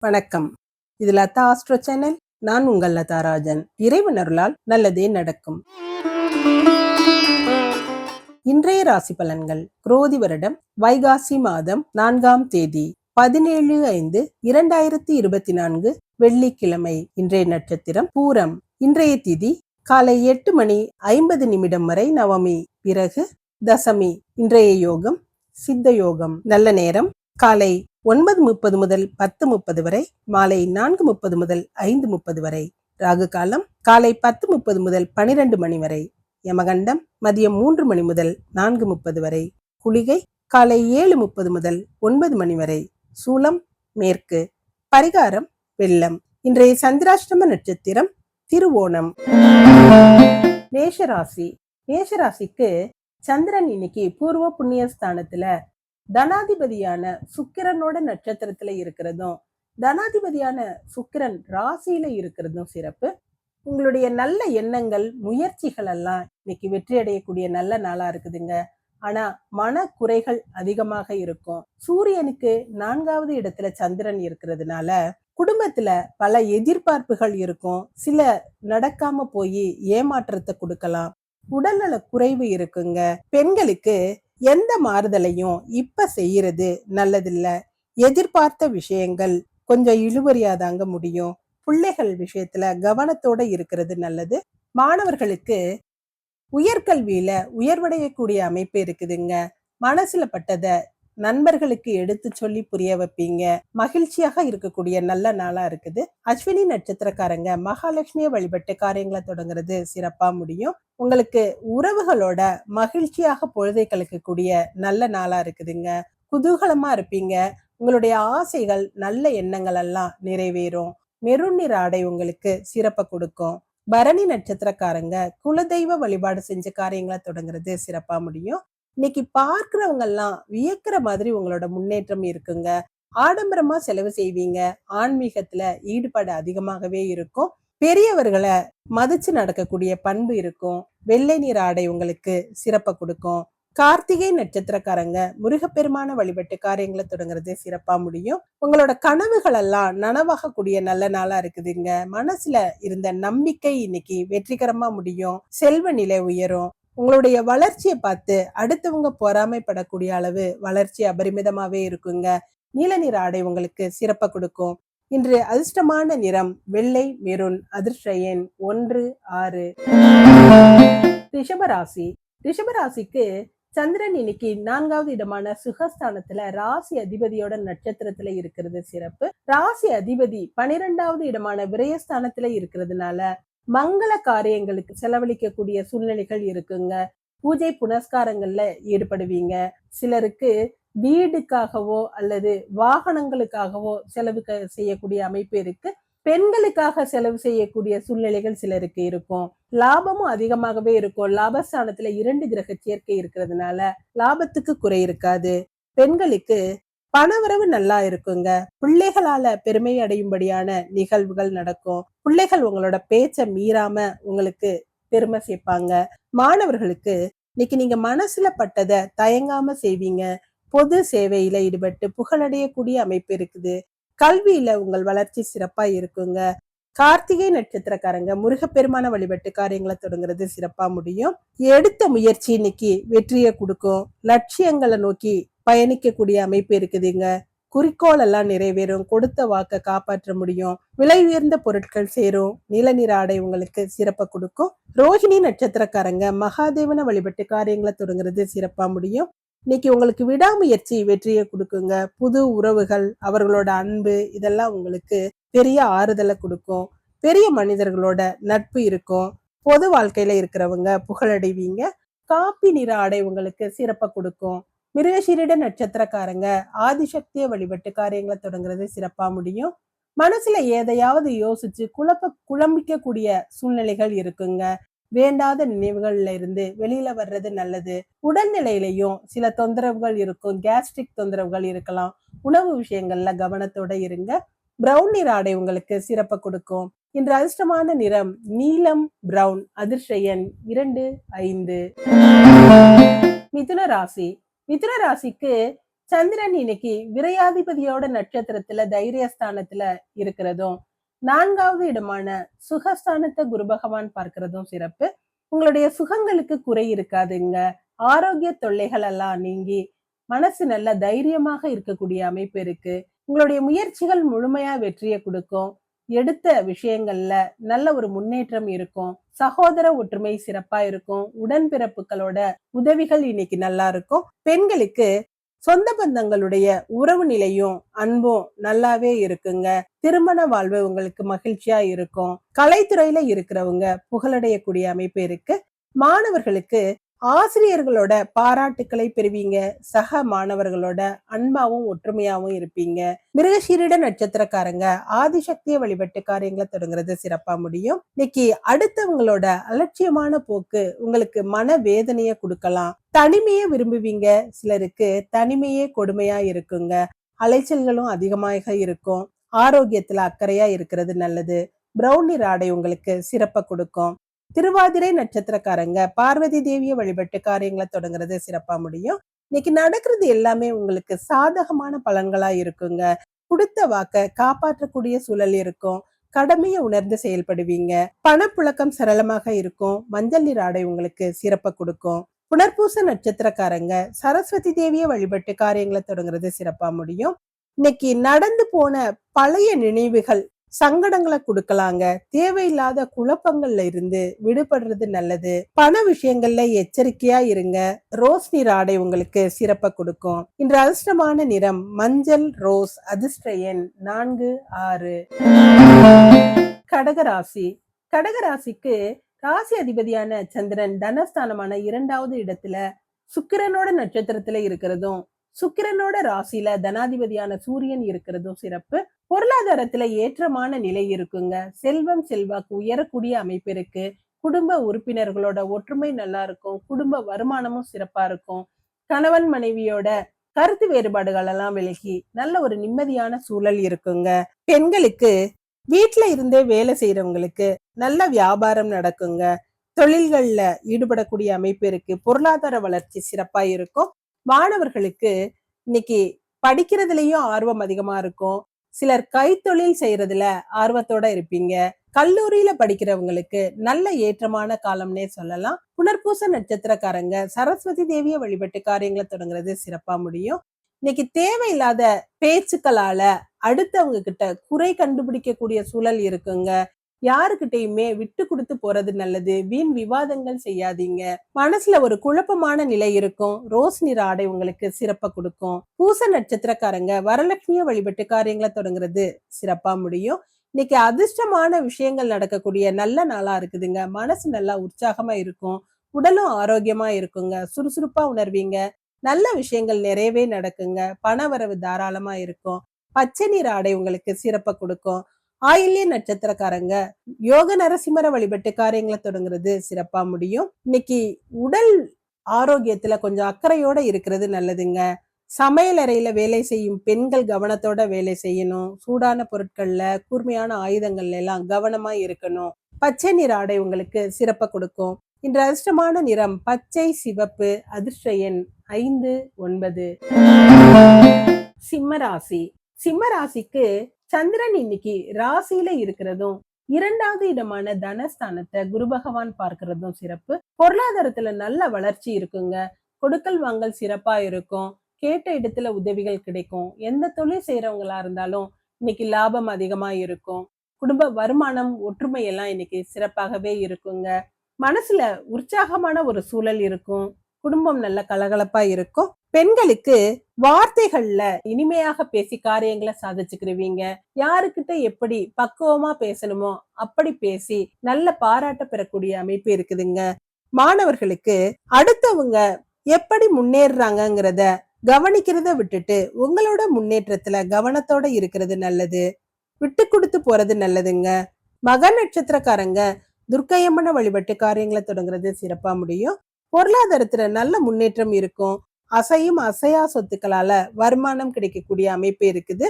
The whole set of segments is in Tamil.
வணக்கம். இது லதா ஆஸ்ட்ரோ சேனல். நான் உங்கள் லதா ராஜன். இறைவனருளால் நல்லதே நடக்கும். இன்றைய ராசி பலன்கள். குரோதி வருடம் வைகாசி மாதம் நான்காம் தேதி பதினேழு ஐந்து இரண்டாயிரத்தி இருபத்தி நான்கு வெள்ளிக்கிழமை. இன்றைய நட்சத்திரம் பூரம். இன்றைய திதி காலை எட்டு மணி ஐம்பது நிமிடம் வரை நவமி பிறகு தசமி. இன்றைய யோகம் சித்த யோகம். நல்ல நேரம். காலை ஒன்பது முப்பது முதல் பத்து முப்பது வரை மாலை நான்கு முப்பது முதல் ஐந்து முப்பது வரை ராகு காலம் காலை பத்து முப்பது முதல் பனிரெண்டு மணி வரை யமகண்டம் மதியம் மூன்று மணி முதல் நான்கு முப்பது வரை குளிகை காலை ஏழு முப்பது முதல் ஒன்பது மணி வரை சூலம் மேற்கு பரிகாரம் வெள்ளம். இன்றைய சந்திராஷ்டம நட்சத்திரம் திருவோணம். மேஷராசி. மேஷராசிக்கு சந்திரன் இன்னைக்கு பூர்வ புண்ணிய ஸ்தானத்துல தனாதிபதியான சுக்கிரனோட நட்சத்திரத்துல இருக்கிறதும் தனாதிபதியான சுக்கிரன் ராசியில இருக்கிறதும் சிறப்பு. உங்களுடைய நல்ல எண்ணங்கள் முயற்சிகள் எல்லாம் இன்னைக்கு வெற்றி அடையக்கூடிய நல்ல நாளா இருக்குதுங்க. ஆனா மன குறைகள் அதிகமாக இருக்கும். சூரியனுக்கு நான்காவது இடத்துல சந்திரன் இருக்கிறதுனால குடும்பத்துல பல எதிர்பார்ப்புகள் இருக்கும். சில நடக்காம போய் ஏமாற்றத்தை கொடுக்கலாம். உடல்நல குறைவு இருக்குங்க. பெண்களுக்கு எந்த மாறுதலையும் இப்ப செய்யறது நல்லதில்ல. எதிர்பார்த்த விஷயங்கள் கொஞ்சம் இழுவறியாதாங்க முடியும். பிள்ளைகள் விஷயத்துல கவனத்தோட இருக்கிறது நல்லது. மாணவர்களுக்கு உயர்கல்வியில உயர்வடையக்கூடிய அமைப்பு இருக்குதுங்க. மனசுல பட்டத நண்பர்களுக்கு எடுத்து சொல்லி புரிய வைப்பீங்க. மகிழ்ச்சியாக இருக்கக்கூடிய நல்ல நாளா இருக்குது. அஸ்வினி நட்சத்திரக்காரங்க மகாலட்சுமியை வழிபட்டு காரியங்களை தொடங்குறது சிறப்பா முடியும். உங்களுக்கு உறவுகளோட மகிழ்ச்சியாக பொழுதை கலக்கக்கூடிய நல்ல நாளா இருக்குதுங்க. குதூகலமா இருப்பீங்க. உங்களுடைய ஆசைகள் நல்ல எண்ணங்கள் எல்லாம் நிறைவேறும். மெருண் நிற ஆடை உங்களுக்கு சிறப்பை கொடுக்கும். பரணி நட்சத்திரக்காரங்க குலதெய்வ வழிபாடு செஞ்ச காரியங்களை தொடங்குறது சிறப்பா முடியும். இன்னைக்கு பார்க்கிறவங்க எல்லாம் வியக்கிற மாதிரி உங்களோட முன்னேற்றம் இருக்குங்க. ஆடம்பரமா செலவு செய்வீங்க. ஆன்மீகத்துல ஈடுபாடு அதிகமாகவே இருக்கும். பெரியவர்களை மதிச்சு நடக்கக்கூடிய பண்பு இருக்கும். வெள்ளை நீர் ஆடை உங்களுக்கு சிறப்பை கொடுக்கும். கார்த்திகை நட்சத்திரக்காரங்க முருகப்பெருமான வழிபட்டு காரியங்களை தொடங்குறது சிறப்பா முடியும். உங்களோட கனவுகள் எல்லாம் நனவாகக்கூடிய நல்ல நாளா இருக்குதுங்க. மனசுல இருந்த நம்பிக்கை இன்னைக்கு வெற்றிகரமா முடியும். செல்வ நிலை உயரும். உங்களுடைய வளர்ச்சியை பார்த்து அடுத்தவங்க பொறாமைப்படக்கூடிய அளவு வளர்ச்சி அபரிமிதமாவே இருக்குங்க. நீல நிற ஆடை உங்களுக்கு சிறப்பை கொடுக்கும். இன்று அதிர்ஷ்டமான நிறம் வெள்ளை மெருன் அதிர்ஷ்ட எண் ஒன்று ஆறு. ரிஷபராசி. ரிஷபராசிக்கு சந்திரன் இன்னைக்கு நான்காவது இடமான சுகஸ்தானத்துல ராசி அதிபதியோட நட்சத்திரத்துல இருக்கிறது சிறப்பு. ராசி அதிபதி பனிரெண்டாவது இடமான விரயஸ்தானத்துல இருக்கிறதுனால மங்கள காரியங்களுக்கு செலவழிக்கக்கூடிய சூழ்நிலைகள் இருக்குங்க. பூஜை புனஸ்காரங்கள்ல ஈடுபடுவீங்க. சிலருக்கு வீடுக்காகவோ அல்லது வாகனங்களுக்காகவோ செலவு செய்யக்கூடிய அமைப்பு இருக்கு. பெண்களுக்காக செலவு செய்யக்கூடிய சூழ்நிலைகள் சிலருக்கு இருக்கும். லாபமும் அதிகமாகவே இருக்கும். லாபஸ்தானத்துல இரண்டு கிரக சேர்க்கை இருக்கிறதுனால லாபத்துக்கு குறை இருக்காது. பெண்களுக்கு பணவரவு நல்லா இருக்குங்க. பிள்ளைகளால பெருமை அடையும்படியான நிகழ்வுகள் நடக்கும். பிள்ளைகள் உங்களோட பேச்ச மீறாம உங்களுக்கு பெருமை சேர்ப்பாங்க. மாணவர்களுக்கு இன்னைக்கு நீங்க மனசுல பட்டதை தயங்காம செய்வீங்க. பொது சேவையில ஈடுபட்டு புகழடையக்கூடிய அமைப்பு இருக்குது. கல்வியில உங்கள் வளர்ச்சி சிறப்பா இருக்குங்க. கார்த்திகை நட்சத்திரக்காரங்க முருகப்பெருமான வழிபட்டு காரியங்களை தொடங்குறது சிறப்பா முடியும். எடுத்த முயற்சி இன்னைக்கு வெற்றியை கொடுக்கும். லட்சியங்களை நோக்கி பயணிக்கக்கூடிய அமைப்பு இருக்குதுங்க. குறிக்கோள் எல்லாம் நிறைவேறும். கொடுத்த வாக்க காப்பாற்ற முடியும். விலை உயர்ந்த பொருட்கள் சேரும். நீலநிற ஆடை உங்களுக்கு சிறப்பை கொடுக்கும். ரோஹிணி நட்சத்திரக்காரங்க மகாதேவனை வழிபட்டு காரியங்களை தொடங்குறது சிறப்பா முடியும். இன்னைக்கு உங்களுக்கு விடாமுயற்சி வெற்றியை கொடுக்குங்க. புது உறவுகள் அவர்களோட அன்பு இதெல்லாம் உங்களுக்கு பெரிய ஆறுதலை கொடுக்கும். பெரிய மனிதர்களோட நட்பு இருக்கும். பொது வாழ்க்கையில இருக்கிறவங்க புகழடைவீங்க. காப்பி நிற ஆடை உங்களுக்கு சிறப்பை கொடுக்கும். மிருகசீரிட நட்சத்திரக்காரங்க ஆதிசக்தியை வழிபட்டு காரியங்களை தொடங்குறது சிறப்பா முடியும். மனசுல எதையாவது யோசிச்சு குழப்ப குழம்பிக்க கூடிய சூழ்நிலைகள் இருக்குங்க. வேண்டாத நினைவுகள்ல இருந்து வெளியில வர்றது நல்லது. உடல்நிலையிலையும் சில தொந்தரவுகள் இருக்கும். கேஸ்ட்ரிக் தொந்தரவுகள் இருக்கலாம். உணவு விஷயங்கள்ல கவனத்தோட இருங்க. பிரவுன் நிற ஆடை உங்களுக்கு சிறப்பை கொடுக்கும். இன்று அதிர்ஷ்டமான நிறம் நீலம் பிரவுன். அதிர்ஷயன் இரண்டு ஐந்து. மிதுன ராசி. மிதுன ராசிக்கு சந்திரன் இன்னைக்கு விரையாதிபதியோட நட்சத்திரத்துல தைரியஸ்தானத்துல இருக்கிறதும் நான்காவது இடமான சுகஸ்தானத்தை குரு பகவான் பார்க்கிறதும் சிறப்பு. உங்களுடைய சுகங்களுக்கு குறை இருக்காதுங்க. ஆரோக்கிய தொல்லைகள் எல்லாம் நீங்கி மனசு நல்ல தைரியமாக இருக்கக்கூடிய அமைப்பு இருக்கு. உங்களுடைய முயற்சிகள் முழுமையா வெற்றியை கொடுக்கும். எடுத்த விஷயங்கள்ல நல்ல ஒரு முன்னேற்றம் இருக்கும். சகோதர ஒற்றுமை சிறப்பா இருக்கும். உடன்பிறப்புகளோட உதவிகள் இன்னைக்கு நல்லா இருக்கும். பெண்களுக்கு சொந்த பந்தங்களுடைய உறவு நிலையும் அன்பும் நல்லாவே இருக்குங்க. திருமண வாழ்வு உங்களுக்கு மகிழ்ச்சியா இருக்கும். கலைத்துறையில இருக்கிறவங்க புகழடையக்கூடிய அமைப்பு இருக்கு. மாணவர்களுக்கு ஆசிரியர்களோட பாராட்டுக்களை பெறுவீங்க. சக மாணவர்களோட அன்பாவும் ஒற்றுமையாவும் இருப்பீங்க. மிருகசீரிட நட்சத்திரக்காரங்க ஆதிசக்திய வழிபட்டு காரியங்களை தொடங்குறது சிறப்பா முடியும். இன்னைக்கு அடுத்தவங்களோட அலட்சியமான போக்கு உங்களுக்கு மன வேதனைய கொடுக்கலாம். தனிமையை விரும்புவீங்க. சிலருக்கு தனிமையே கொடுமையா இருக்குங்க. அலைச்சல்களும் அதிகமாக இருக்கும். ஆரோக்கியத்துல அக்கறையா இருக்கிறது நல்லது. பிரௌனி ராடை உங்களுக்கு சிறப்பை கொடுக்கும். திருவாதிரை நட்சத்திரக்காரங்க. பார்வதி தேவியை வழிபட்டு காரியங்களை தொடங்குறது சிறப்பா முடியும். இன்னைக்கு நடக்கிறது எல்லாமே உங்களுக்கு சாதகமான பலன்களா இருக்குங்க. கொடுத்த வாக்க காப்பாற்றக்கூடிய சூழல் இருக்கும். கடமையை உணர்ந்து செயல்படுவீங்க. பணப்புழக்கம் சரளமாக இருக்கும். மஞ்சள் நீர் ஆடை உங்களுக்கு சிறப்பை கொடுக்கும். புனர்பூச நட்சத்திரக்காரங்க சரஸ்வதி தேவியை வழிபட்டு காரியங்களை தொடங்குறது சிறப்பா முடியும். இன்னைக்கு நடந்து போன பழைய நினைவுகள் சங்கடங்களை கொடுக்கலாங்க. தேவையில்லாத குழப்பங்கள்ல இருந்து விடுபடுறது நல்லது. பண விஷயங்கள்ல எச்சரிக்கையா இருங்க. ரோஸ் நீர் ஆடை உங்களுக்கு சிறப்பை கொடுக்கும். இன்று அதிர்ஷ்டமான நிறம் மஞ்சள் ரோஸ் அதிர்ஷ்ட எண் நான்கு ஆறு. கடகராசி கடகராசிக்கு ராசி அதிபதியான சந்திரன் தனஸ்தானமான இரண்டாவது இடத்துல சுக்கிரனோட நட்சத்திரத்துல இருக்கிறதும் சுக்கிரனோட ராசியில தனாதிபதியான சூரியன் இருக்கிறதும் சிறப்பு. பொருளாதாரத்துல ஏற்றமான நிலை இருக்குங்க. செல்வம் செல்வாக்கு உயரக்கூடிய அமைப்பு இருக்கு. குடும்ப உறுப்பினர்களோட ஒற்றுமை நல்லா இருக்கும். குடும்ப வருமானமும் சிறப்பா இருக்கும். கணவன் மனைவியோட கருத்து வேறுபாடுகள் எல்லாம் விலகி நல்ல ஒரு நிம்மதியான சூழல் இருக்குங்க. பெண்களுக்கு வீட்டுல இருந்தே வேலை செய்யறவங்களுக்கு நல்ல வியாபாரம் நடக்குங்க. தொழில்கள்ல ஈடுபடக்கூடிய அமைப்பு இருக்கு. பொருளாதார வளர்ச்சி சிறப்பா இருக்கும். மாணவர்களுக்கு இன்னைக்கு படிக்கிறதுலயும் ஆர்வம் அதிகமா இருக்கும். சிலர் கைத்தொழில் செய்யறதுல ஆர்வத்தோட இருப்பீங்க. கல்லூரியில படிக்கிறவங்களுக்கு நல்ல ஏற்றமான காலம்னே சொல்லலாம். புனர்பூச நட்சத்திரக்காரங்க சரஸ்வதி தேவியை வழிபட்டு காரியங்களை தொடங்குறது சிறப்பா முடியும். இன்னைக்கு தேவையில்லாத பேச்சுக்களால அடுத்தவங்க கிட்ட குறை கண்டுபிடிக்கக்கூடிய சூழல் இருக்குங்க. யாருக்கிட்டையுமே விட்டு கொடுத்து போறது நல்லது. வீண் விவாதங்கள் செய்யாதீங்க. மனசுல ஒரு குழப்பமான நிலை இருக்கும். ரோஸ் நிற ஆடை உங்களுக்கு சிறப்பை கொடுக்கும். பூச நட்சத்திரக்காரங்க வரலட்சுமிய வழிபட்டு காரியங்களை தொடங்குறது சிறப்பா முடியும். இன்னைக்கு அதிர்ஷ்டமான விஷயங்கள் நடக்கக்கூடிய நல்ல நாளா இருக்குதுங்க. மனசு நல்லா உற்சாகமா இருக்கும். உடலும் ஆரோக்கியமா இருக்குங்க. சுறுசுறுப்பா உணர்வீங்க. நல்ல விஷயங்கள் நிறையவே நடக்குங்க. பண வரவு தாராளமா இருக்கும். பச்சை நீர் ஆடை உங்களுக்கு சிறப்பை கொடுக்கும். ஆயில்ய நட்சத்திரக்காரங்க. யோக நரசிம்மர வழிபட்டு காரியங்களை தொடங்குறது சிறப்பா முடியும். இன்னைக்கு உடல் ஆரோக்கியத்துல கொஞ்சம் அக்கறையோட இருக்கிறது நல்லதுங்க. சமையல் அறையில வேலை செய்யும் பெண்கள் கவனத்தோட வேலை செய்யணும். சூடான பொருட்கள்ல கூர்மையான ஆயுதங்கள்ல எல்லாம் கவனமா இருக்கணும். பச்சை நிற ஆடை உங்களுக்கு சிறப்பை கொடுக்கும். இன்று அதிர்ஷ்டமான நிறம் பச்சை சிவப்பு அதிர்ஷ்ட எண் ஐந்து ஒன்பது. சிம்மராசி சிம்மராசிக்கு சந்திரன் இன்னைக்கு ராசியில இருக்கிறதும் இரண்டாவது இடமான தனஸ்தானத்தை குரு பகவான் பார்க்கிறதும் சிறப்பு. பொருளாதாரத்துல நல்ல வளர்ச்சி இருக்குங்க. கொடுக்கல் வாங்கல் சிறப்பா இருக்கும். கேட்ட இடத்துல உதவிகள் கிடைக்கும். எந்த தொழில் செய்யறவங்களா இருந்தாலும் இன்னைக்கு லாபம் அதிகமா இருக்கும். குடும்ப வருமானம் ஒற்றுமை எல்லாம் இன்னைக்கு சிறப்பாகவே இருக்குங்க. மனசுல உற்சாகமான ஒரு சூழல் இருக்கும். குடும்பம் நல்ல கலகலப்பா இருக்கும். பெண்களுக்கு வார்த்தைகள்ல இனிமையாக பேசி காரியங்களை சாதிச்சுக்கிருவீங்க. யாருக்கிட்ட எப்படி பக்குவமா பேசணுமோ அப்படி பேசி நல்ல பாராட்ட பெறக்கூடிய அமைப்பு இருக்குதுங்க. மாணவர்களுக்கு அடுத்தவங்க எப்படி முன்னேறுறாங்கங்கிறத கவனிக்கிறத விட்டுட்டு உங்களோட முன்னேற்றத்துல கவனத்தோட இருக்கிறது நல்லது. விட்டு கொடுத்து போறது நல்லதுங்க. மக நட்சத்திரக்காரங்க துர்க்கையம்மன வழிபட்டு காரியங்களை தொடங்குறது சிறப்பா முடியும். பொருளாதாரத்துல நல்ல முன்னேற்றம் இருக்கும். அசையும் அசையா சொத்துக்களால வருமானம் கிடைக்கக்கூடிய அமைப்பு இருக்குது.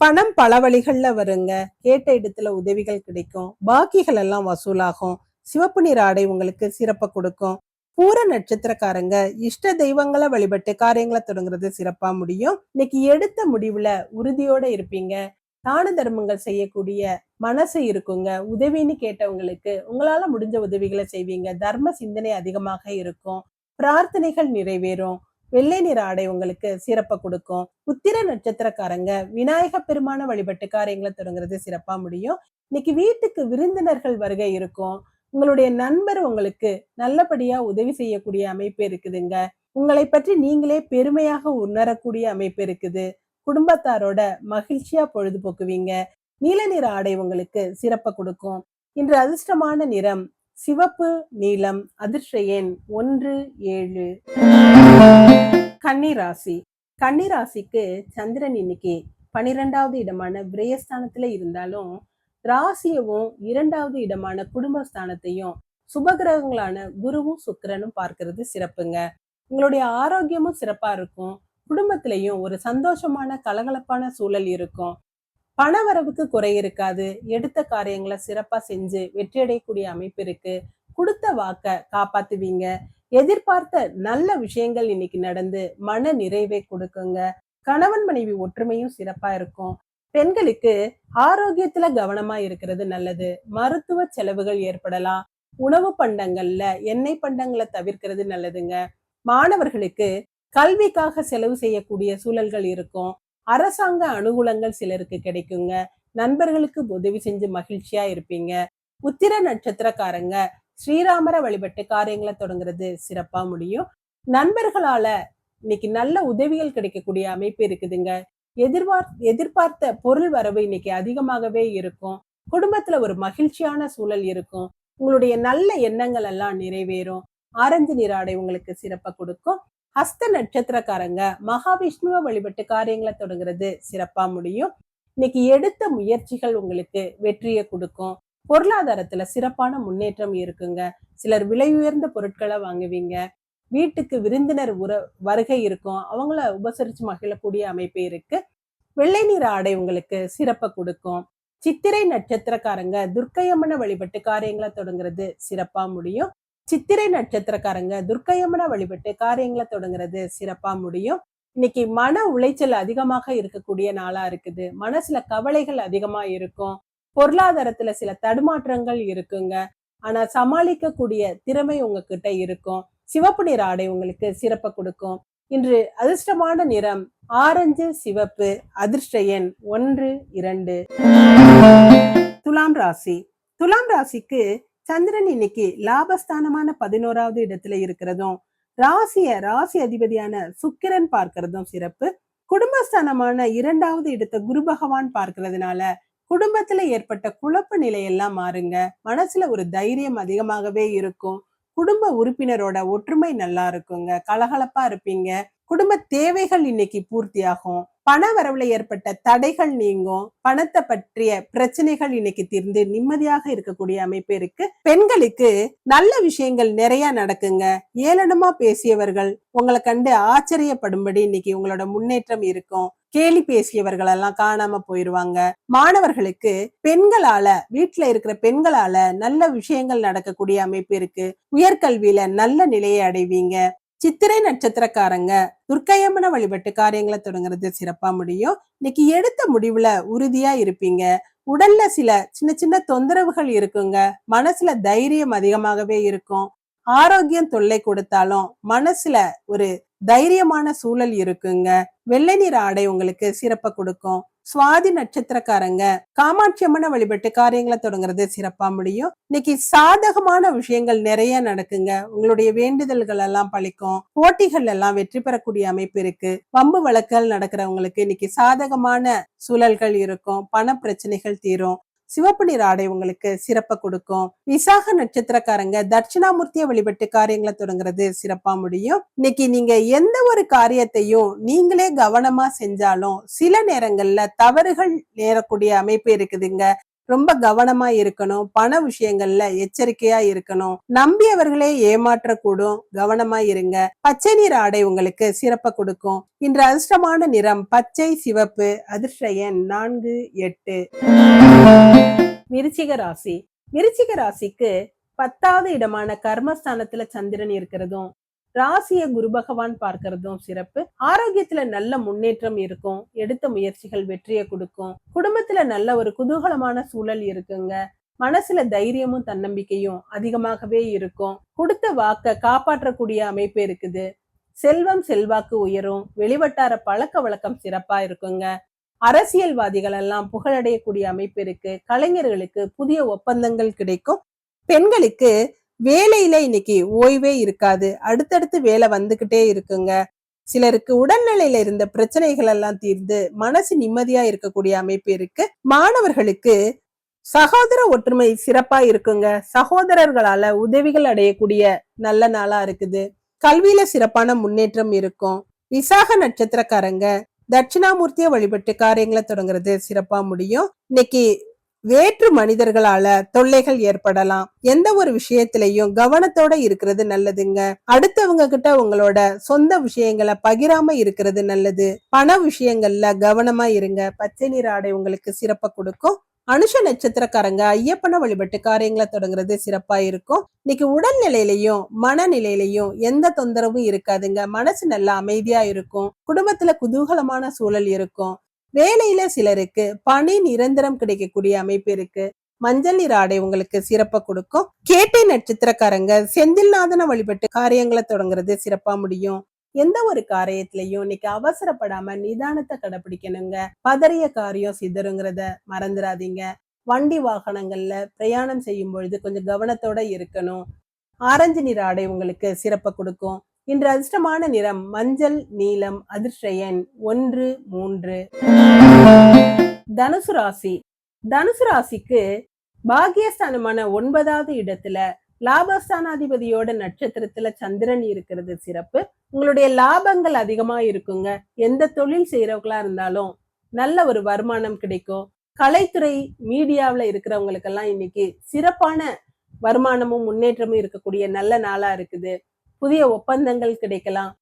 பணம் பல வழிகள்ல வருங்க. கேட்ட இடத்துல உதவிகள் கிடைக்கும். பாக்கிகள் எல்லாம் வசூலாகும். சிவப்பு நிற ஆடை உங்களுக்கு சிறப்பை கொடுக்கும். பூர நட்சத்திரக்காரங்க இஷ்ட தெய்வங்களை வழிபட்டு காரியங்களை தொடங்குறது சிறப்பா முடியும். இன்னைக்கு எடுத்த முடிவுல உறுதியோட இருப்பீங்க. தான தர்மங்கள் செய்யக்கூடிய மனசு இருக்குங்க. உதவின்னு கேட்டவங்களுக்கு உங்களால முடிஞ்ச உதவிகளை செய்வீங்க. தர்ம சிந்தனை அதிகமாக இருக்கும். பிரார்த்தனைகள் நிறைவேறும். வெள்ளை நிற ஆடை உங்களுக்கு சிறப்பை கொடுக்கும். உத்திர நட்சத்திரக்காரங்க விநாயக பெருமான வழிபட்டு காரியங்களை தொடங்குறது சிறப்பா முடியும். இன்னைக்கு வீட்டுக்கு விருந்தினர்கள் வருகை இருக்கும். உங்களுடைய நண்பர் உங்களுக்கு நல்லபடியா உதவி செய்யக்கூடிய அமைப்பு இருக்குதுங்க. உங்களை பற்றி நீங்களே பெருமையாக உணரக்கூடிய அமைப்பு இருக்குது. குடும்பத்தாரோட மகிழ்ச்சியா பொழுதுபோக்குவீங்க. நீல நிற ஆடை உங்களுக்கு சிறப்பை கொடுக்கும். இன்று அதிர்ஷ்டமான நிறம் சிவப்பு நீலம் அதிர்ஷ்ட எண் ஒன்று ஏழு. கன்னிராசி. கன்னிராசிக்கு சந்திரன் இன்னைக்கு பனிரெண்டாவது இடமான விரயஸ்தானத்துல இருந்தாலும் ராசியவும் இரண்டாவது இடமான குடும்பஸ்தானத்தையும் சுபகிரகங்களான குருவும் சுக்கரனும் பார்க்கறது சிறப்புங்க. உங்களுடைய ஆரோக்கியமும் சிறப்பா இருக்கும். குடும்பத்திலையும் ஒரு சந்தோஷமான கலகலப்பான சூழல் இருக்கும். பணவரவுக்கு குறை இருக்காது. எடுத்த காரியங்களை சிறப்பா செஞ்சு வெற்றியடையக்கூடிய அமைப்பு இருக்கு. கொடுத்த வாக்க காப்பாத்துவீங்க. எதிர்பார்த்த நல்ல விஷயங்கள் இன்னைக்கு நடந்து மன நிறைவை கொடுக்குங்க. கணவன் மனைவி ஒற்றுமையும் சிறப்பா இருக்கும். பெண்களுக்கு ஆரோக்கியத்துல கவனமா இருக்கிறது நல்லது. மருத்துவ செலவுகள் ஏற்படலாம். உணவு பண்டங்கள்ல எண்ணெய் பண்டங்களை தவிர்க்கிறது நல்லதுங்க. மாணவர்களுக்கு கல்விக்காக செலவு செய்யக்கூடிய சூழல்கள் இருக்கும். அரசாங்க அனுகூலங்கள் சிலருக்கு கிடைக்குங்க. நண்பர்களுக்கு உதவி செஞ்சு மகிழ்ச்சியா இருப்பீங்க. உத்திர நட்சத்திரக்காரங்க ஸ்ரீராமரை வழிபட்டு காரியங்களை தொடங்குறது சிறப்பா முடியும். நண்பர்களால இன்னைக்கு நல்ல உதவிகள் கிடைக்கக்கூடிய அமைப்பு இருக்குதுங்க. எதிர்பார் எதிர்பார்த்த பொருள் வரவு இன்னைக்கு அதிகமாகவே இருக்கும். குடும்பத்துல ஒரு மகிழ்ச்சியான சூழல் இருக்கும். உங்களுடைய நல்ல எண்ணங்கள் எல்லாம் நிறைவேறும். ஆரஞ்சு நீராடை உங்களுக்கு சிறப்பை கொடுக்கும். ஹஸ்த நட்சத்திரக்காரங்க மகாவிஷ்ணுவை வழிபட்டு காரியங்களை தொடங்குறது சிறப்பா முடியும். இன்னைக்கு எடுத்த முயற்சிகள் உங்களுக்கு வெற்றியை கொடுக்கும். பொருளாதாரத்துல சிறப்பான முன்னேற்றம் இருக்குங்க. சிலர் விலை உயர்ந்த பொருட்களை வாங்குவீங்க. வீட்டுக்கு விருந்தினர் உற வருகை இருக்கும். அவங்கள உபசரிச்சு மகிழக்கூடிய அமைப்பு இருக்கு. வெள்ளை நிற ஆடை உங்களுக்கு சிறப்பை கொடுக்கும். சித்திரை நட்சத்திரக்காரங்க துர்க்கையம்மனை வழிபட்டு காரியங்களை தொடங்குறது சிறப்பா முடியும். சித்திரை நட்சத்திரக்காரங்க துர்க்கையம்மனை வழிபட்டு காரியங்களை தொடங்குறது சிறப்பா முடியும். இன்னைக்கு மன உளைச்சல் அதிகமாக இருக்கக்கூடிய நாளா இருக்குது. மனசுல கவலைகள் அதிகமா இருக்கும். பொருளாதாரத்துல சில தடுமாற்றங்கள் இருக்குங்க. ஆனா சமாளிக்கக்கூடிய திறமை உங்ககிட்ட இருக்கும். சிவப்பு நிற ஆடை உங்களுக்கு சிறப்பை கொடுக்கும். இன்று அதிர்ஷ்டமான நிறம் ஆரஞ்சு சிவப்பு அதிர்ஷ்ட எண் ஒன்று இரண்டு. துலாம் ராசி. துலாம் ராசிக்கு சந்திரன் இன்னைக்கு லாபஸ்தானமான பதினோராவது இடத்துல இருக்கிறதும் ராசிய ராசி அதிபதியான சுக்கிரன் பார்க்கிறதும் சிறப்பு. குடும்பஸ்தானமான இரண்டாவது இடத்தை குரு பகவான் பார்க்கறதுனால குடும்பத்துல ஏற்பட்ட குழப்ப நிலையெல்லாம் மாறுங்க. மனசுல ஒரு தைரியம் அதிகமாகவே இருக்கும். குடும்ப உறுப்பினரோட ஒற்றுமை நல்லா இருக்குங்க. கலகலப்பா இருப்பீங்க. குடும்ப தேவைகள் இன்னைக்கு பூர்த்தியாகும். பண வரவுல ஏற்பட்ட தடைகள் நீங்கும். பணத்தை பற்றிய பிரச்சனைகள் இன்னைக்கு தீர்ந்து நிம்மதியாக இருக்கக்கூடிய அமைப்பு இருக்கு. பெண்களுக்கு நல்ல விஷயங்கள் நிறைய நடக்குங்க. ஏளனமா பேசியவர்கள் உங்களை கண்டு ஆச்சரியப்படும்படி இன்னைக்கு உங்களோட முன்னேற்றம் இருக்கும். கேலி பேசியவர்கள் எல்லாம் காணாம போயிருவாங்க. மாணவர்களுக்கு பெண்களால வீட்டுல இருக்கிற பெண்களால நல்ல விஷயங்கள் நடக்கக்கூடிய அமைப்பு இருக்கு. உயர்கல்வியில நல்ல நிலையை அடைவீங்க. சித்திரை நட்சத்திரக்காரங்க துர்க்கையம்மனை வழிபட்டு காரியங்களை தொடங்குறது சிறப்பா முடியும். இன்னைக்கு எடுத்த முடிவுல உறுதியா இருப்பீங்க. உடல்ல சில சின்ன சின்ன தொந்தரவுகள் இருக்குங்க. மனசுல தைரியம் அதிகமாகவே இருக்கும். ஆரோக்கியம் தொல்லை கொடுத்தாலும் மனசுல ஒரு தைரியமான சூழல் இருக்குங்க. வெள்ளை நிற ஆடை உங்களுக்கு சிறப்பை கொடுக்கும். சுவாதி நட்சத்திரக்காரங்க காமாட்சி அம்மனை வழிபட்டு காரியங்களை தொடங்குறது சிறப்பா முடியும். இன்னைக்கு சாதகமான விஷயங்கள் நிறைய நடக்குங்க. உங்களுடைய வேண்டுதல்கள் எல்லாம் பழிக்கும். போட்டிகள் எல்லாம் வெற்றி பெறக்கூடிய அமைப்பு இருக்கு. வம்பு வழக்கல் நடக்கிறவங்களுக்கு இன்னைக்கு சாதகமான சூழல்கள் இருக்கும். பண பிரச்சனைகள் தீரும். சிவப்பு நிற ஆடை உங்களுக்கு சிறப்பை கொடுக்கும். விசாக நட்சத்திரக்காரங்க தட்சிணாமூர்த்தியை வழிபட்டு காரியங்களை தொடங்குறது சிறப்பா முடியும். இன்னைக்கு நீங்க எந்த ஒரு காரியத்தையும் நீங்களே கவனமா செஞ்சாலும் சில நேரங்கள்ல தவறுகள் நேரக்கூடிய அமைப்பு இருக்குதுங்க. ரொம்ப கவனமா இருக்கணும். பண விஷயங்கள்ல எச்சரிக்கையா இருக்கணும். நம்பியவர்களே ஏமாற்றக்கூடும். கவனமா இருங்க. பச்சை நிற ஆடை உங்களுக்கு சிறப்பை கொடுக்கும். இன்று அதிர்ஷ்டமான நிறம் பச்சை சிவப்பு. அதிர்ஷ்ட எண் நான்கு எட்டு. விருச்சிக ராசி. விருச்சிக ராசிக்கு பத்தாவது இடமான கர்மஸ்தானத்துல சந்திரன் இருக்கிறதும் ராசிய குரு பகவான் பார்க்கறதும் சிறப்பு. ஆரோக்கியத்துல நல்ல முன்னேற்றம் இருக்கும். எடுத்த முயற்சிகள் வெற்றியை கொடுக்கும். குடும்பத்துல நல்ல ஒரு குதூகலமான சூழல் இருக்குங்க. மனசுல தைரியமும் தன்னம்பிக்கையும் அதிகமாகவே இருக்கும். கொடுத்த வாக்க காப்பாற்றக்கூடிய அமைப்பு இருக்குது. செல்வம் செல்வாக்கு உயரும். வெளிவட்டார பழக்க வழக்கம் சிறப்பா இருக்குங்க. அரசியல்வாதிகள் எல்லாம் புகழடையக்கூடிய அமைப்பு இருக்கு. கலைஞர்களுக்கு புதிய ஒப்பந்தங்கள் கிடைக்கும். பெண்களுக்கு வேலையில இன்னைக்கு ஓய்வே இருக்காது. அடுத்தடுத்து வேலை வந்துகிட்டே இருக்குங்க. சிலருக்கு உடல்நிலையில இருந்த பிரச்சனைகள் எல்லாம் தீர்ந்து மனசு நிம்மதியா இருக்கக்கூடிய அமைப்பு இருக்கு. மாணவர்களுக்கு சகோதர ஒற்றுமை சிறப்பா இருக்குங்க. சகோதரர்களால உதவிகள் அடையக்கூடிய நல்ல நாளா இருக்குது. கல்வியில சிறப்பான முன்னேற்றம் இருக்கும். விசாக நட்சத்திரக்காரங்க தட்சிணாமூர்த்திய வழிபட்டு காரியங்களை தொடங்குறது சிறப்பா முடியும். இன்னைக்கு வேற்று மனிதர்களால தொல்லைகள் ஏற்படலாம். எந்த ஒரு விஷயத்திலையும் கவனத்தோட இருக்கிறது நல்லதுங்க. அடுத்தவங்க கிட்ட உங்களோட சொந்த விஷயங்களை பகிராம இருக்கிறது நல்லது. பண விஷயங்கள்ல கவனமா இருங்க. பச்சை நீர் ஆடை உங்களுக்கு சிறப்ப கொடுக்கும். அனுஷ நட்சத்திரக்காரங்க ஐயப்பனை வழிபட்டு காரியங்களை தொடங்குறது சிறப்பா இருக்கும். இன்னைக்கு உடல்நிலையிலையும் மனநிலையிலையும் எந்த தொந்தரவும் இருக்காதுங்க. மனசு நல்லா அமைதியா இருக்கும். குடும்பத்துல குதூகலமான சூழல் இருக்கும். வேலையில சிலருக்கு பணி நிரந்தரம் கிடைக்கக்கூடிய அமைப்பு இருக்கு. மஞ்சள் நீர் ஆடை உங்களுக்கு சிறப்பை கொடுக்கும். கேட்டை நட்சத்திரக்காரங்க செந்தில்நாதனை வழிபட்டு காரியங்களை தொடங்குறது சிறப்பா முடியும். எந்த ஒரு காரியத்திலையும் இன்னைக்கு அவசரப்படாம நிதானத்தை கடைபிடிக்கணுங்க. பதறிய காரியம் சிதறுங்கிறத மறந்துடாதீங்க. வண்டி வாகனங்கள்ல பிரயாணம் செய்யும் பொழுது கொஞ்சம் கவனத்தோட இருக்கணும். ஆரஞ்சு நிற ஆடை உங்களுக்கு சிறப்பை கொடுக்கும். இன்று அதிர்ஷ்டமான நிறம் மஞ்சள் நீலம் அதிர்ஷயன் ஒன்று மூன்று. தனுசு ராசி. தனுசு ராசிக்கு பாகியஸ்தானமான ஒன்பதாவது இடத்துல லாபஸ்தானாதிபதியோட நட்சத்திரத்துல சந்திரன் இருக்கிறது சிறப்பு. உங்களுடைய லாபங்கள் அதிகமா இருக்குங்க. எந்த தொழில் செய்யறவங்களா இருந்தாலும் நல்ல ஒரு வருமானம் கிடைக்கும். கலைத்துறை மீடியாவில் இருக்கிறவங்களுக்கெல்லாம் இன்னைக்கு சிறப்பான வருமானமும் முன்னேற்றமும் இருக்கக்கூடிய நல்ல நாளா இருக்குது. புதிய ஒப்பந்தங்கள் கிடைக்கலாம்.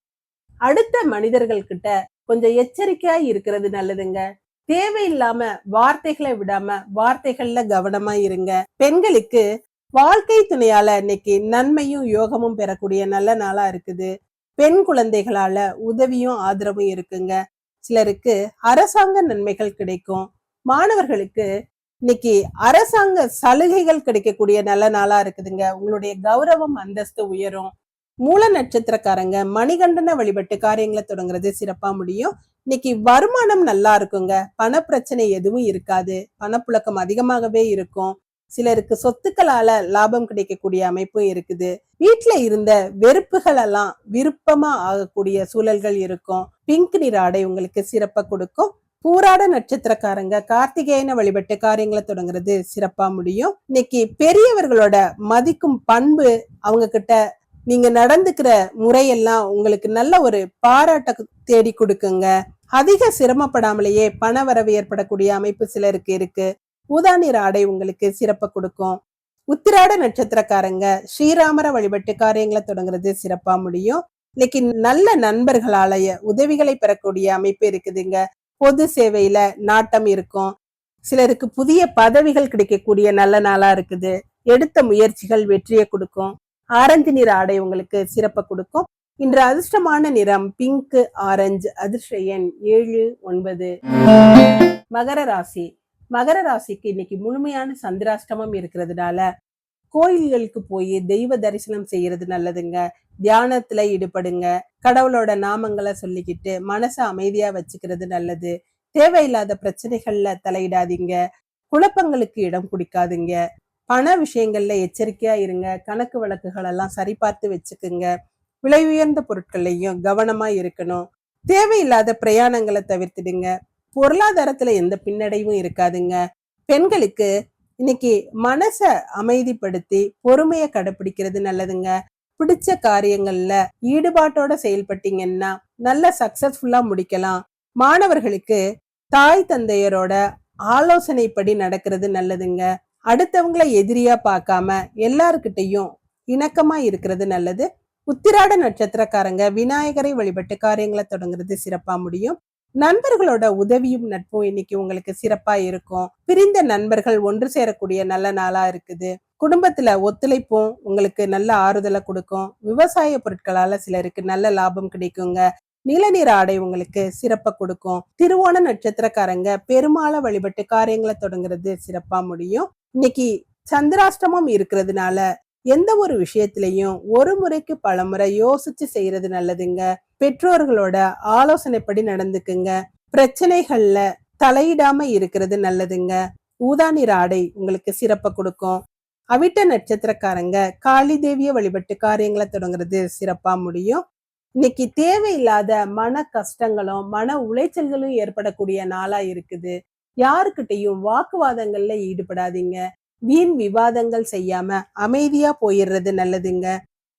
அடுத்த மனிதர்கள் கிட்ட கொஞ்சம் எச்சரிக்கையா இருக்கிறது நல்லதுங்க. தேவையில்லாம வார்த்தைகளை விடாம வார்த்தைகள்ல கவனமா இருங்க. பெண்களுக்கு வாழ்க்கை துணையால இன்னைக்கு நன்மையும் யோகமும் பெறக்கூடிய நல்ல நாளா இருக்குது. பெண் குழந்தைகளால உதவியும் ஆதரவும் இருக்குங்க. சிலருக்கு அரசாங்க நன்மைகள் கிடைக்கும். மாணவர்களுக்கு இன்னைக்கு அரசாங்க சலுகைகள் கிடைக்கக்கூடிய நல்ல நாளா இருக்குதுங்க. உங்களுடைய கௌரவம் அந்தஸ்து உயரும். மூல நட்சத்திரக்காரங்க மணிகண்டனை வழிபட்டு காரியங்களை தொடங்குறது சிறப்பா முடியும். இன்னைக்கு வருமானம் நல்லா இருக்குங்க. பண பிரச்சனை எதுவும் இருக்காது. பணப்புழக்கம் அதிகமாகவே இருக்கும். சிலருக்கு சொத்துக்களால லாபம் கிடைக்கக்கூடிய அமைப்பும் இருக்குது. வீட்டுல இருந்த வெறுப்புகள் எல்லாம் விருப்பமா ஆகக்கூடிய சூழல்கள் இருக்கும். பிங்க் நிற ஆடை உங்களுக்கு சிறப்பா கொடுக்கும். பூராட நட்சத்திரக்காரங்க கார்த்திகேயனை வழிபட்டு காரியங்களை தொடங்குறது சிறப்பா முடியும். இன்னைக்கு பெரியவர்களோட மதிக்கும் பண்பு அவங்க கிட்ட நீங்க நடந்துக்கிற முறையெல்லாம் உங்களுக்கு நல்ல ஒரு பாராட்ட தேடி கொடுக்குங்க. அதிக சிரமப்படாமலேயே பண வரவு ஏற்படக்கூடிய அமைப்பு சிலருக்கு இருக்கு. ஊதாநிற ஆடை உங்களுக்கு சிறப்பை கொடுக்கும். உத்திராட நட்சத்திரக்காரங்க ஸ்ரீராமர வழிபட்டு காரியங்களை தொடங்குறது சிறப்பா முடியும். இன்னைக்கு நல்ல நண்பர்களாலய உதவிகளை பெறக்கூடிய அமைப்பு இருக்குதுங்க. பொது சேவையில நாட்டம் இருக்கும். சிலருக்கு புதிய பதவிகள் கிடைக்கக்கூடிய நல்ல நாளா இருக்குது. எடுத்த முயற்சிகள் வெற்றியை கொடுக்கும். ஆரஞ்சு நிற ஆடை உங்களுக்கு சிறப்பை கொடுக்கும். இன்று அதிர்ஷ்டமான நிறம் பிங்க் ஆரஞ்சு அதிர்ஷ்ட எண் ஏழு ஒன்பது. மகர ராசி. மகர ராசிக்கு இன்னைக்கு முழுமையான சந்திராஷ்டமம் இருக்கிறதுனால கோயில்களுக்கு போய் தெய்வ தரிசனம் செய்யறது நல்லதுங்க. தியானத்துல ஈடுபடுங்க. கடவுளோட நாமங்களை சொல்லிக்கிட்டு மனசை அமைதியா வச்சுக்கிறது நல்லது. தேவையில்லாத பிரச்சனைகள்ல தலையிடாதீங்க. குழப்பங்களுக்கு இடம் குடிக்காதீங்க. பண விஷயங்கள்ல எச்சரிக்கையா இருங்க. கணக்கு வழக்குகள் எல்லாம் சரிபார்த்து வச்சுக்குங்க. விலை உயர்ந்த பொருட்கள்லையும் கவனமா இருக்கணும். தேவையில்லாத பிரயாணங்களை தவிர்த்துடுங்க. பொருளாதாரத்துல எந்த பின்னடைவும் இருக்காதுங்க. பெண்களுக்கு இன்னைக்கு மனச அமைதிப்படுத்தி பொறுமையை கடைபிடிக்கிறது நல்லதுங்க. பிடிச்ச காரியங்கள்ல ஈடுபாட்டோட செயல்பட்டீங்கன்னா நல்ல சக்சஸ்ஃபுல்லா முடிக்கலாம். மாணவர்களுக்கு தாய் தந்தையரோட ஆலோசனைப்படி நடக்கிறது நல்லதுங்க. அடுத்தவங்கள எதிரியா பார்க்காம எல்லாருக்கிட்டையும் இணக்கமா இருக்கிறது நல்லது. உத்திராட நட்சத்திரக்காரங்க விநாயகரை வழிபட்டு காரியங்களை தொடங்குறது சிறப்பா முடியும். நண்பர்களோட உதவியும் நட்பும் இன்னைக்கு உங்களுக்கு சிறப்பா இருக்கும். பிரிந்த நண்பர்கள் ஒன்று சேரக்கூடிய நல்ல நாளா இருக்குது. குடும்பத்துல ஒத்துழைப்பும் உங்களுக்கு நல்ல ஆறுதலை கொடுக்கும். விவசாய பொருட்களால சிலருக்கு நல்ல லாபம் கிடைக்குங்க. நீலநீர் ஆடை உங்களுக்கு சிறப்பை கொடுக்கும். திருவோண நட்சத்திரக்காரங்க பெருமாளை வழிபட்டு காரியங்களை தொடங்குறது சிறப்பா முடியும். இன்னைக்கு சந்திராஷ்டமம் இருக்கிறதுனால எந்த ஒரு விஷயத்திலையும் ஒரு முறைக்கு பல முறை யோசிச்சு செய்யறது நல்லதுங்க. பெற்றோர்களோட ஆலோசனைப்படி நடந்துக்குங்க. பிரச்சனைகள்ல தலையிடாம இருக்கிறது நல்லதுங்க. ஊதா நிற ஆடை உங்களுக்கு சிறப்பை கொடுக்கும். அவிட்ட நட்சத்திரக்காரங்க காளி தேவிய வழிபட்டு காரியங்களை தொடங்குறது சிறப்பா முடியும். இன்னைக்கு தேவையில்லாத மன கஷ்டங்களும் மன உளைச்சல்களும் ஏற்படக்கூடிய நாளா இருக்குது. யாருக்கிட்டையும் வாக்குவாதங்கள்ல ஈடுபடாதீங்க. வீண் விவாதங்கள் செய்யாம அமைதியா போயிடுறது நல்லதுங்க.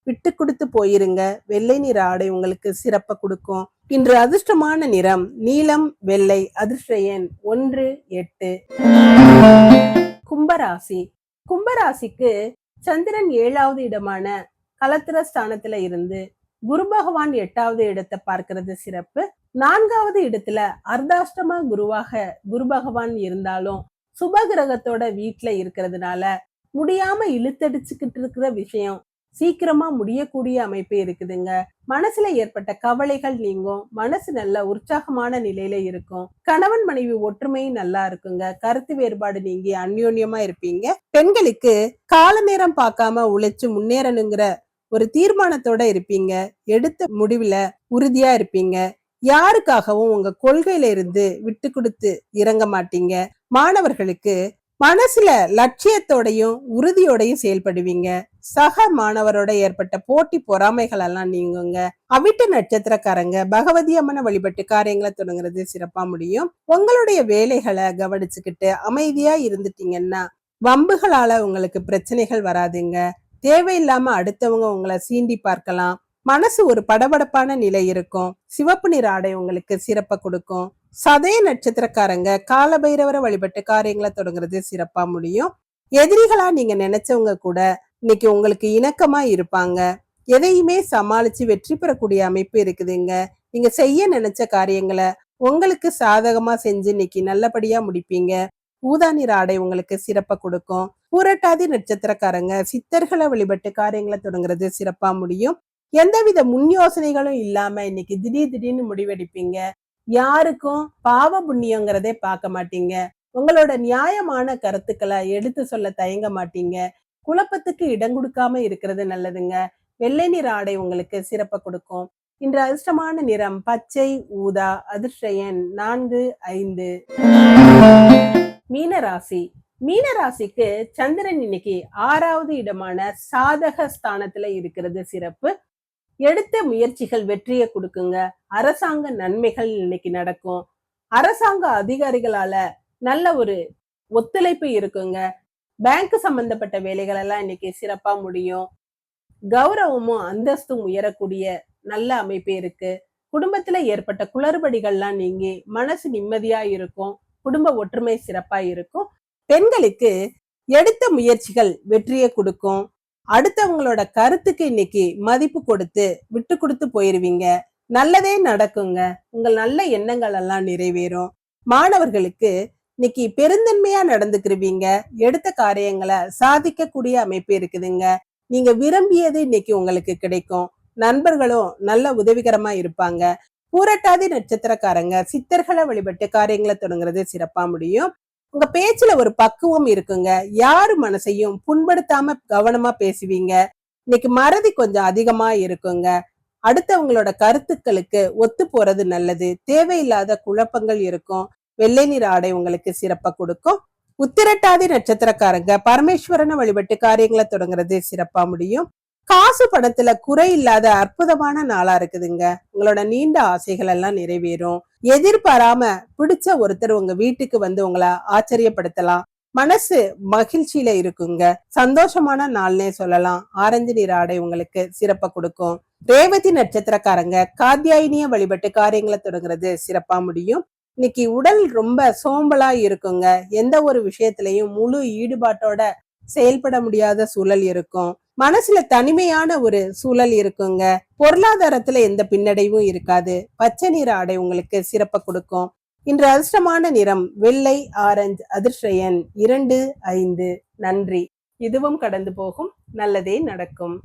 விட்டு கொடுத்து போயிருங்க. வெள்ளை நிற ஆடை உங்களுக்கு சிறப்ப கொடுக்கும். இன்று அதிர்ஷ்டமான நிறம் நீலம் வெள்ளை அதிர்ஷ்ட எண் ஒன்று எட்டு. கும்பராசி. கும்பராசிக்கு சந்திரன் ஏழாவது இடமான கலத்திர ஸ்தானத்துல இருந்து குரு பகவான் எட்டாவது இடத்தை பார்க்கறது சிறப்பு. நான்காவது இடத்துல அர்த்தாஷ்டம குருவாக குரு பகவான் இருந்தாலும் சுப கிரகத்தோட வீட்டுல இருக்கிறதுனால முடியாம இழுத்தடிச்சுக்கிட்டு இருக்கிற விஷயம் சீக்கிரமா முடியக்கூடிய அமைப்பு இருக்குதுங்க. மனசுல ஏற்பட்ட கவலைகள் நீங்கும். மனசு நல்ல உற்சாகமான நிலையில இருக்கும். கணவன் மனைவி ஒற்றுமை நல்லா இருக்குங்க. கருத்து வேறுபாடு நீங்கி அந்யோன்யமா இருப்பீங்க. பெண்களுக்கு கால நேரம் பார்க்காம உழைச்சு முன்னேறணுங்கிற ஒரு தீர்மானத்தோட இருப்பீங்க. எடுத்த முடிவுல உறுதியா இருப்பீங்க. யாருக்காகவும் உங்க கொள்கையில இருந்து விட்டு கொடுத்து இறங்க மாட்டீங்க? மாணவர்களுக்கு மனசுல லட்சியத்தோடையும் உறுதியோடையும் செயல்படுவீங்க. சக மாணவரோட ஏற்பட்ட போட்டி பொறாமைகள் எல்லாம் நீங்குங்க. அவிட்ட நட்சத்திரக்காரங்க பகவதி அம்மனை வழிபட்டு காரியங்களை தொடங்குறது சிறப்பா முடியும். உங்களுடைய வேலைகளை கவனிச்சுக்கிட்டு அமைதியா இருந்துட்டீங்கன்னா வம்புகளால உங்களுக்கு பிரச்சனைகள் வராதுங்க. தேவையில்லாம அடுத்தவங்க உங்களை சீண்டி பார்க்கலாம். மனசு ஒரு படபடப்பான நிலை இருக்கும். சிவப்பு நிற ஆடை உங்களுக்கு சிறப்பை கொடுக்கும். சதய நட்சத்திரக்காரங்க காலபைரவரை வழிபட்டு காரியங்களை தொடங்குறது சிறப்பா முடியும். எதிரிகளா நீங்க நினைச்சவங்க கூட இன்னைக்கு உங்களுக்கு இணக்கமா இருப்பாங்க. எதையுமே சமாளிச்சு வெற்றி பெறக்கூடிய அமைப்பு இருக்குதுங்க. நீங்க செய்ய நினைச்ச காரியங்களை உங்களுக்கு சாதகமா செஞ்சு இன்னைக்கு நல்லபடியா முடிப்பீங்க. ஊதா நிற ஆடை உங்களுக்கு சிறப்பை கொடுக்கும். பூரட்டாதி நட்சத்திரக்காரங்க சித்தர்களை வழிபட்டு காரியங்களை தொடங்குறது சிறப்பா முடியும். எந்தவித முன் யோசனைகளும் இல்லாம இன்னைக்கு திடீர் திடீர்னு முடிவெடுப்பீங்க? யாருக்கும் பாவ புண்ணியங்கிறதே பார்க்க மாட்டீங்க. உங்களோட நியாயமான கருத்துக்களை எடுத்து சொல்ல தயங்க மாட்டீங்க. குழப்பத்துக்கு இடம் கொடுக்காம இருக்கிறது நல்லதுங்க. வெள்ளை நிற ஆடை உங்களுக்கு சிறப்பை கொடுக்கும். இன்று அதிர்ஷ்டமான நிறம் பச்சை ஊதா அதிர்ஷ்டயன் நான்கு ஐந்து. மீனராசி மீனராசிக்கு சந்திரன் இன்னைக்கு ஆறாவது இடமான சாதக ஸ்தானத்துல இருக்கிறது சிறப்பு. எடுத்த முயற்சிகள் வெற்றியை கொடுக்குங்க. அரசாங்க நன்மைகள் இன்னைக்கு நடக்கும். அரசாங்க அதிகாரிகளால நல்ல ஒரு ஒத்துழைப்பு இருக்குங்க. பேங்க் சம்பந்தப்பட்ட வேலைகள் எல்லாம் இன்னைக்கு சிறப்பா முடியும். கௌரவமும் அந்தஸ்தும் உயரக்கூடிய நல்ல அமைப்பு இருக்கு. குடும்பத்துல ஏற்பட்ட குளறுபடிகள்லாம் நீங்கி மனசு நிம்மதியா இருக்கும். குடும்ப ஒற்றுமை சிறப்பா இருக்கும். பெண்களுக்கு எடுத்த முயற்சிகள் வெற்றியை கொடுக்கும். அடுத்தவங்களோட கருத்துக்கு இன்னைக்கு மதிப்பு கொடுத்து விட்டு கொடுத்து போயிருவீங்க. நல்லதே நடக்குங்க. உங்கள் நல்ல எண்ணங்கள் எல்லாம் நிறைவேறும். மாணவர்களுக்கு இன்னைக்கு பெருந்தன்மையா நடந்துக்கிருவீங்க. எடுத்த காரியங்களை சாதிக்கக்கூடிய அமைப்பு இருக்குதுங்க. நீங்க விரும்பியது இன்னைக்கு உங்களுக்கு கிடைக்கும். நண்பர்களும் நல்ல உதவிகரமா இருப்பாங்க. பூரட்டாதி நட்சத்திரக்காரங்க சித்தர்களை வழிபட்டு காரியங்களை தொடங்குறது சிறப்பா முடியும். உங்க பேச்சுல ஒரு பக்குவம் இருக்குங்க. யாரு மனசையும் புண்படுத்தாம கவனமா பேசுவீங்க. இன்னைக்கு மறதி கொஞ்சம் அதிகமா இருக்குங்க. அடுத்தவங்களோட கருத்துக்களுக்கு ஒத்து போறது நல்லது. தேவையில்லாத குழப்பங்கள் இருக்கும். வெள்ளை நிற ஆடை உங்களுக்கு சிறப்பா கொடுக்கும். உத்திரட்டாதி நட்சத்திரக்காரங்க பரமேஸ்வரனை வழிபட்டு காரியங்களை தொடங்குறது சிறப்பா முடியும். காசு படத்துல குறை இல்லாத அற்புதமான நாளா இருக்குதுங்க. உங்களோட நீண்ட ஆசைகள் எல்லாம் நிறைவேறும். எதிர்பாராம பிடிச்ச ஒருத்தர் உங்க வீட்டுக்கு வந்து உங்களை ஆச்சரியப்படுத்தலாம். மனசு மகிழ்ச்சியில இருக்குங்க. சந்தோஷமான நாள்னே சொல்லலாம். ஆரஞ்சு நிற ஆடை உங்களுக்கு சிறப்ப கொடுக்கும். ரேவதி நட்சத்திரக்காரங்க காத்தியாயினிய வழிபட்டு காரியங்களை தொடங்குறது சிறப்பா முடியும். இன்னைக்கு உடல் ரொம்ப சோம்பலா இருக்குங்க. எந்த ஒரு விஷயத்திலையும் முழு ஈடுபாட்டோட செயல்பட முடியாத சூழல் இருக்கும். மனசுல தனிமையான ஒரு சூழல் இருக்குங்க. பொருளாதாரத்துல எந்த பின்னடைவும் இருக்காது. பச்சை நிற ஆடை உங்களுக்கு சிறப்பை கொடுக்கும். இன்று அதிர்ஷ்டமான நிறம் வெள்ளை ஆரஞ்சு அதிர்ஷயன் இரண்டு ஐந்து. நன்றி. இதுவும் கடந்து போகும். நல்லதே நடக்கும்.